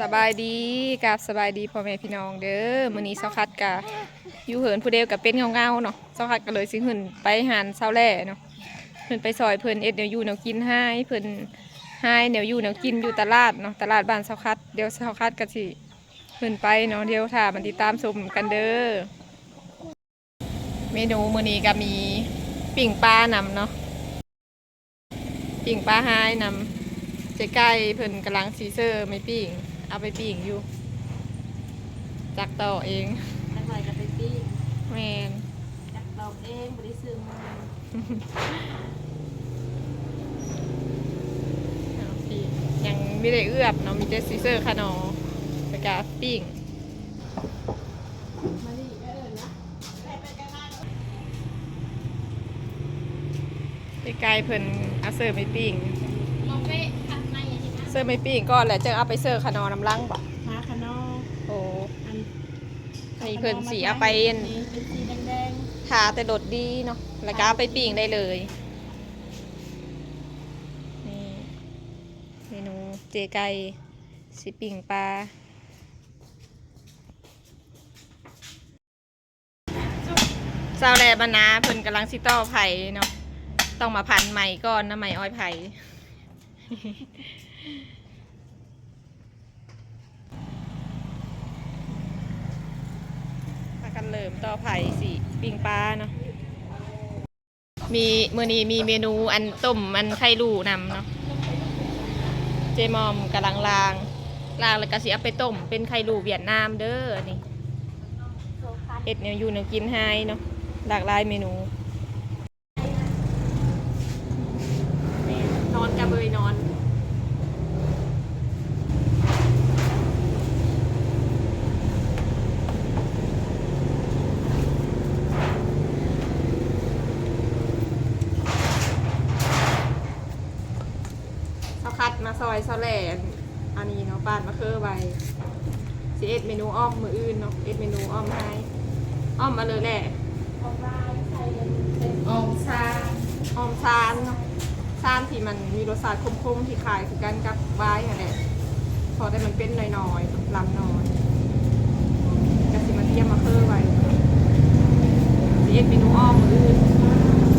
สบายดีกับสบายดีพ่อแม่พี่น้องเด้อมื้อนี้เซาคัดกะอยู่เหินผู้เดียวกับเป็นเงาๆเนาะเซาคัดก็เลยสิขึ้นไปหานเซาแล่เนาะเพิ่นไปซอยเพิ่นเอ็ดแนวอยู่แนวกินให้เพิ่นให้แนวอยู่แนวกินอยู่ตลาดเนาะตลาดบ้านเซาคัดเดี๋ยวเซาคัดก็สิขึ้นไปเนาะเดี๋ยวถ้ามันติดตามชมกันเด้อเมนูมื้อนี้ก็มีปิ่งปลานำเนาะปิ่งปลาหายนำเจ๊ไก่เพิ่นกำลังซีเซอร์ไม่ปิ้ง เอาไปปิ้งอยู่จักต่อเองจักหน่อยก็ไปปิ้งแมนจักตอกเองบริสุทธิ์มาเอาปิ้งยังไม่ได้เอือบเนาะมีแต่ซีเซอร์ค่ะเนาะไปกาปิ้ง มาดิเออนะเจ๊ไก่เพิ่นเอาเซอร์ไม่ปิ้ง เซอร์ไม่ปิ้งก่อนแหละจะเอาไปเซอร์ค่ะเนาะน้ำลังบ่หาขนมโอ้อันนี่เพิ่นสีเอาไปนี่เป็นสีแดงทาแต่โดดดีเนาะแล้วก็เอาไปปิ้งได้เลยนี่เมนูเจไก่สิปิ้งปลาเจ้าแลบรรณาเพิ่นกำลังสิต่อไผ่เนาะต้องมาพันใหม่ก่อนนะใหม่อ้อยไผ่ พากันเริ่มต่อไผ่สิปิ้งปลาเนาะ มีมื้อนี้มีเมนูอันต้มอันไข่ลูนำเนาะ เจมอมกำลังลางลางแล้วก็สิเอาไปต้มเป็นไข่ลูเวียดนามเด้ออันนี้เอ็ดแนวอยู่แนวกินให้เนาะหลากหลายเมนู นอนกับ เบยนอนเอาคัดมาซอยซอแหลนอันนี้เนาะปาดมะเขือใบสิเอ็ดเมนูอ้อมมืออื่นเนาะเอ็ดเมนูอ้อมให้อ้อมมาเลยแหละของลายใส่เป็นเป็นออมซานออมซานเนาะซานที่มันมี รสชาติคมๆที่ขายคือกันกับวายนั่นแหละพอได้มันเป็นน้อยๆลำน้อยกสิมาเทียมมาเคือไว้สิเอ็ดเมนูอ้อมมืออื่น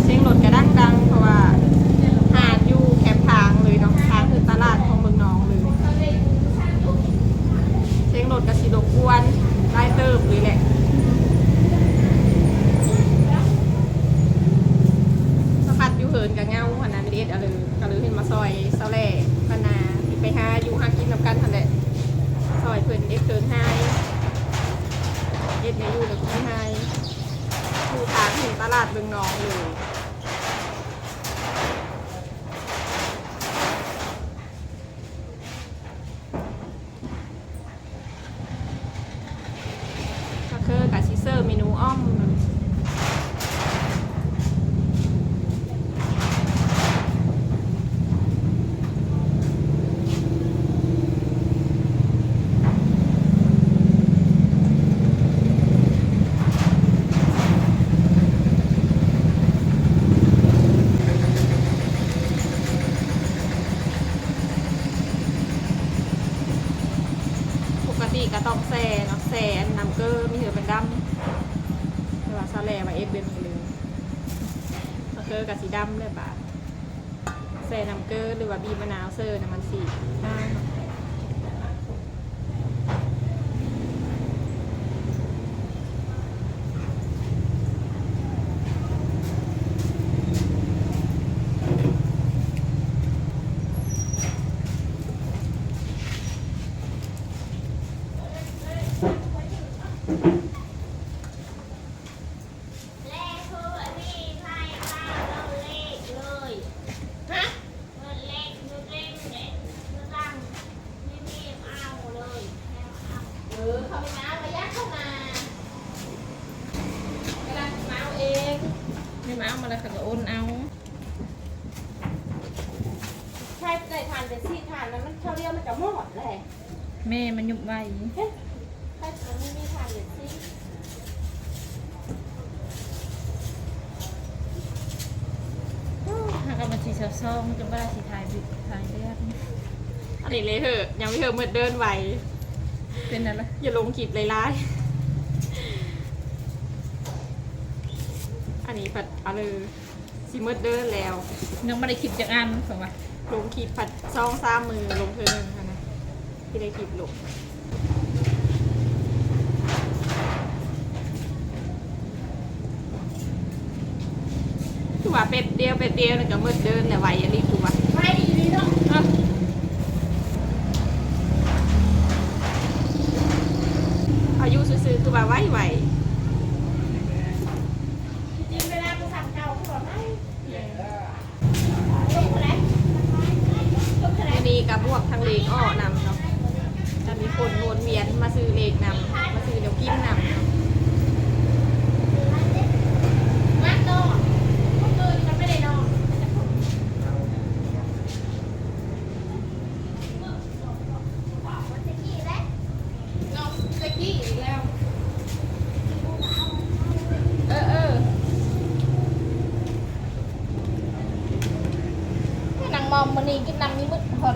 เสียงรถกระดังดังเพราะว่าหาดอยู่แคบทางเลยเนาะทางคือตลาดของเมืองนองเลยเสียงรถกระสีรบกวนไล่เติบเลยแหละ สะพัดอยู่เหินกับเงาหันนะไม่ได้เอ็ดอะไรก็เลยเห็นมา ซอยเสาแหล่ปนาที่ไปหาอยู่หากินนำกันทันแหละซอยเพิ่นเอ็ดเพิ่นให้เอ็ดในอยู่แล้วกินให้อยู่ทางถึงตลาดเบืองนองเลยก็คือกับซิเซอร์เมนูอ้อม ปกติก็ต้องแซ่เนาะแซ่อันน้ำเกลือมีเหือเป็นดำแต่ว่าซาแลมาเอ็ดเบนเลยน้ำเกลือกับสีดำเลยป่ะแซ่น้ำเกลือหรือว่าบีบมะนาว เซอร์น้ำมันสีได้เนาะฮะ เออเขาไปน้ำระยะเข้ามาเวลาเมาเองไม่มาเอามาแล้วค่ะก็โอนเอาใช่ใจทานแต่ซี่ทานนั้นมันเขาเรียกมันจะหมดเลยแม่มันยุบไว้เฮ้ยใช่มันไม่มีทานแต่ซี่ถ้าก็มาชีเซาซองจะบ้าสีถ่ายบิดถ่ายเลือดอันนี้เลยเถอะยังไม่เถอะเมื่อเดินไหว เป็นอะไรอย่าลงคลิปเลยร้ายอันนี้ผัดเอาเลยสิเมื่อเดินแล้ว ยังไม่ได้คลิปจากอันถูกปะลงคลิปผัดซองซ้ามมือลงเธอหนึ่งค่ะนะที่ได้คลิปลงคือว่าเป็ดเดียวเป็ดเดียวนึงก็เมื่อเดินแหละไหวอันนี้คือว่าไปดีดีเนาะ ๆคือว่าไหวไหว จริงเวลากูสั่งเก่าเขาบอกให้ต้มอะไรต้มอะไร อันนี้กับบวกทางเลขอ้อนำเนาะจะมีคนวนเวียนมาซื้อเลขนำมาซื้อเดี๋ยวกินนำเนาะ มาโตพวกมือมันไม่ได้นอน เนาะตะกี้อีกแล้ว เออเออ นางมอมมันนี่กินน้ำนี่มืดหด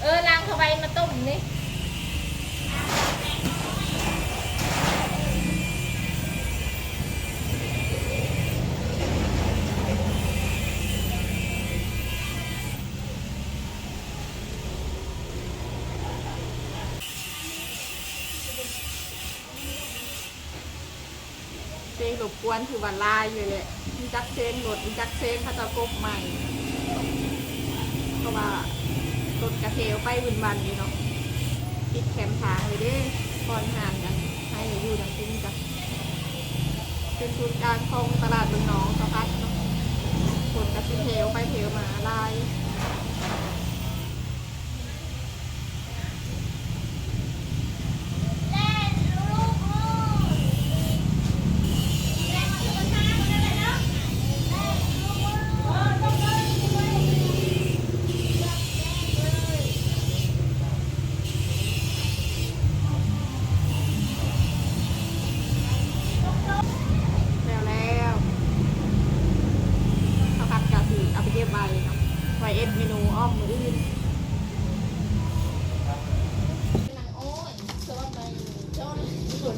เออล้างเข้าไปมาต้มนี่ เซงร บกวนถือว่าลายอยู่เลยมีจักเซงรถมีจักเซงเขาจะกบใหม่เพราะว่ารถกระเทวไปวินวันนี่เนาะติดแคมทางเลยเด้ก่อนห่างกันให้อยู่ดังติ้งจ้ะเป็นศูนย์กลางของตลาดเมืองน้องสะพัดเนาะคนกระสิเทวไปเทวมาลาย เอ็ดเมนูอ้อมมืออื่นางโอ้ยสวัสดีเจ้านี่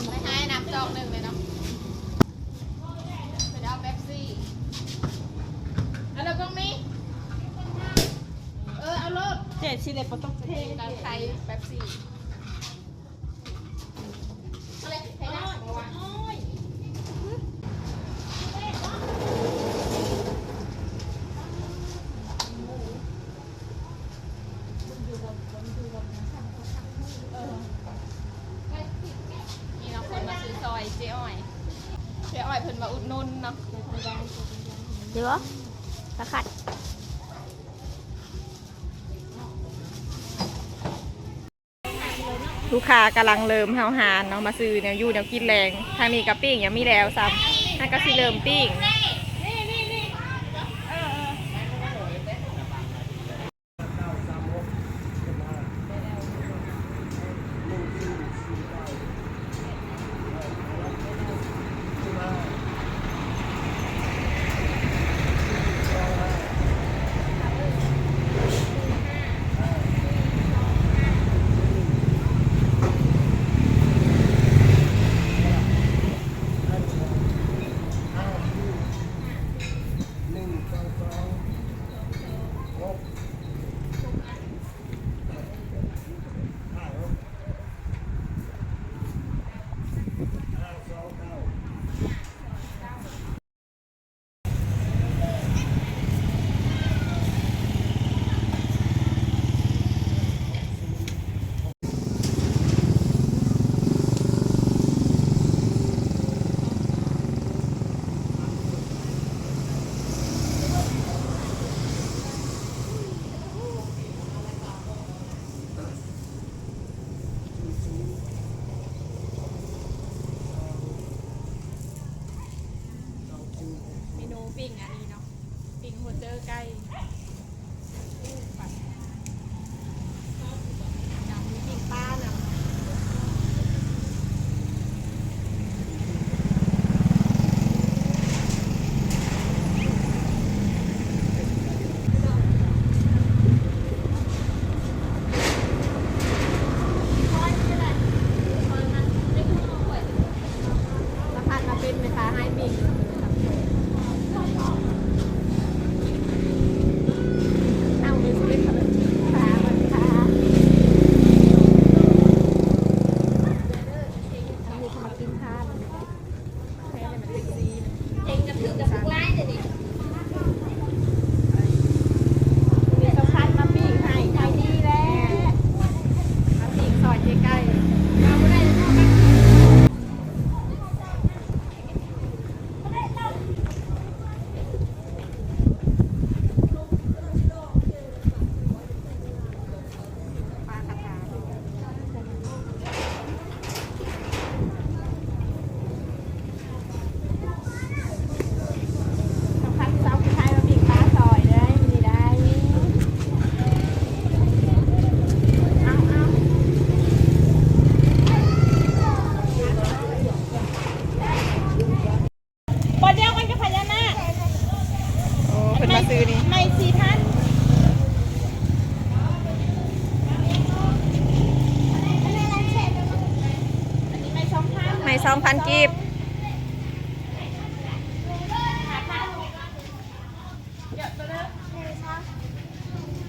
ไม่ให้น้ำจอกหนึ่งเลยเนาะไปเอาเป๊ปซี่ แล้วก็มีเออเอารถ เจ็ดชิเลปต้องเท น้ำไทยเป๊ปซี่ อะไรใครได้บอกว่าโอ้ย นี่เนาะคนมาซื้อซอยเจ๊อ้อยเจ๊อ้อยเพิ่นมาอุดหนุนเนาะ เดี๋ย วสัดลูกค้ากำลังเริ่มเฮาหานเนาะมาซื้อเนี่ยอยู่แนวกินแรง ทางนี้กับปิ้งยังมีแล้วซ้ำนั่นก็สิเริ่มปิ้ง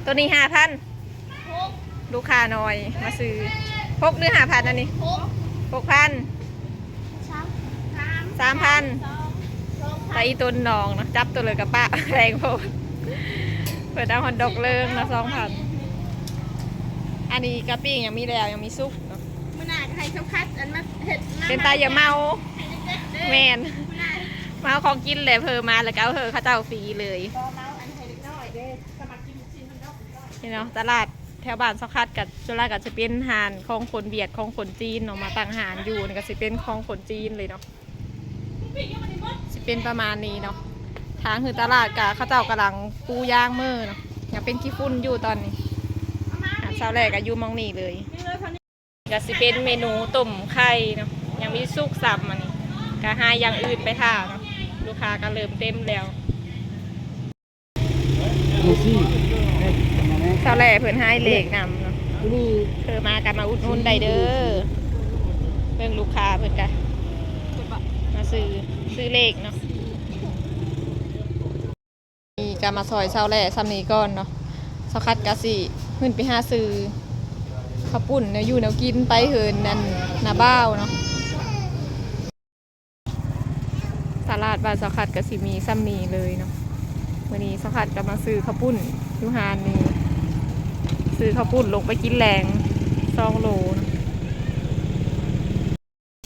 ตัวนี้ห้าพันลูกค้าน้อยมาซื้อพกหรือห้าพันอันนี้หกพันสามพันแต่อีตัวน้องนะจับตัวเลยกับป้าแรงโพดเปิดเอาฮอนดอกเลิงนะสองพันอันนี้กะปิ้งยังมีแล้วยังมีซุปเนาะมันน่าจะให้เขาคัดอันมาเห็ดมาเป็นตาอย่าเมาให้เด็กๆเด้อแมนมันน่ามาเอาของกินเลยเพอมาแล้วก็เอาเพอเขาเจ้าฟรีเลย นี่เนาะตลาดแถวบ้านซอกคัดกับจุฬากับจะเป็นหานของคนเบียดของคนจีนเนาะมาตั้งหานอยู่นี่ก็จะเป็นของคนจีนเลยเนาะจะเป็นประมาณนี้เนาะทางคือตลาดกับเขาเจ้ากำลังปูย่างมือเนาะยากเป็นขี้ฝุ่นอยู่ตอนนี้าเช้าแรกก็ยูมองนี่เลยก็สิเป็นเมนูต้มไข่เนาะยังมีซุกสับอันก็หาอย่างอื่นไปท่าเนาะลูกค้าก็เริ่มเต็มแล้ว ทำไมเช้าแรกเพิ่นให้เลขนำเนาะนี่เธอมากันมาอุดหนุนได้เด้อเบิ่งลูกค้าเพิ่นกันมาซื้อซื้อเลขเนาะมีกามาซอยเช้าแรกซ้ำนี้ก่อนเนาะสคัดกะสิขึ้นไปหาซื้อข้าวปุ้นเนี่ยอยู่แนวกินไปเหินนั่นหนาบ้าวเนาะตลาดบ้านสคัดกะสิมีซ้ำนี้เลยเนาะวันนี้สคัดก็มาซื้อข้าวปุ้นอยูฮานนี่ ซื้อข้าวปุ้นลงไปกินแรงซองโลเน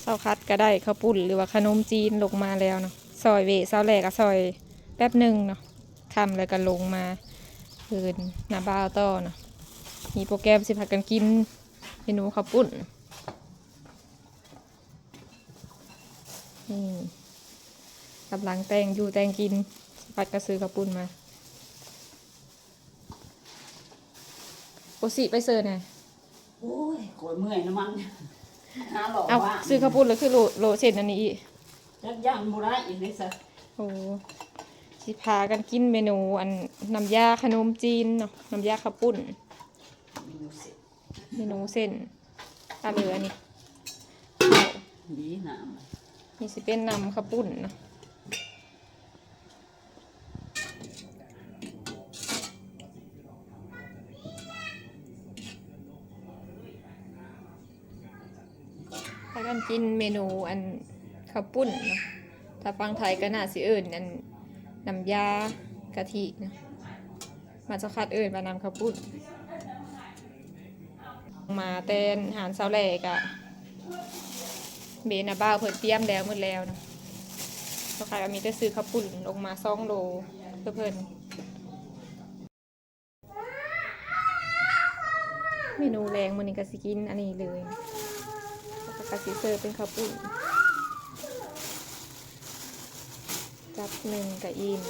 เซาคัดก็ได้ข้าวปุ้นหรือว่าขนมจีนลงมาแล้วเนาะซอยเวซาแรกก็ซอยแป๊บหนึ่งเนาะทำแล้วก็ลงมาเพินหน้าบ้าต่อเนาะมีโปรแกรมสิพักกันกินเมนูข้าวปุ้นนี่กำลังแต่งอยู่แต่งกินสพัดก็ซื้อข้าวปุ้นมา โอสิไปเซิร์นไงโอ้ยโกยเมื่อยน้ำมันหาหลอกเอาว่าซื้อข้าวปุ้นแล้วคือโลโลเสร็จอันนี้อีกจักย่างบุระอีกเลยสิโอ้สิพากันกินเมนูอันน้ำยาขนมจีนเนาะน้ำยาข้าวปุ้นดูสิเมนูเส้นอะไรอันนี้ดีหนามนี่สิเป็นนำข้าวปุ้นเนาะันกินเมนูอันข้าวปุ้นเนาะถ้าฟังไทยก็น่าสิเอิญอันน้ำยากะทิเนาะมาจะคัดเอิญมานำข้าวปุ้น มาเต้นหารเสาแหลกอะเบนาบ้าวเพิ่นเตรียมแล้วหมดแล้วเนาะก็ขายมีแต่ซื้อข้าวปุ้นลงมาซองโลเพื่อเพิ่นเมนูแรงมันนี้ก็สิกินอันนี้เลย แล้วก็กสิเซอร์เป็นข้าวปุ้นจับหนึ่งกับอิน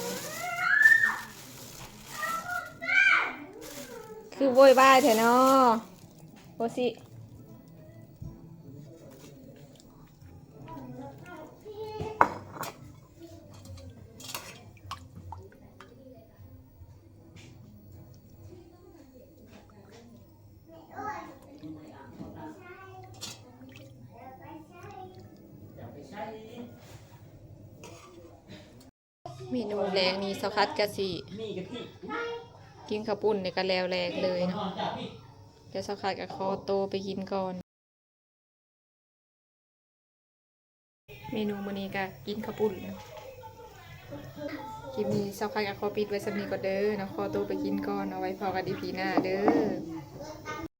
คือโวยวายแท้เนาะโอสิ เมนูแรงนี้สคัดกะสิมีกินข้าวปุ้นเนี่ยก็แล้วแรงเลยเนาะเดี๋ยวสคัดกับคอโตไปกินก่อน เมนูมื้อนี้ก็กินข้าวปุ้นคลิปนี้สคัดกับคอปิดไว้สำนีก่อนเด้อนะคอโตไปกินก่อนเอาไว้พอกันดีพีหน้าเด้อ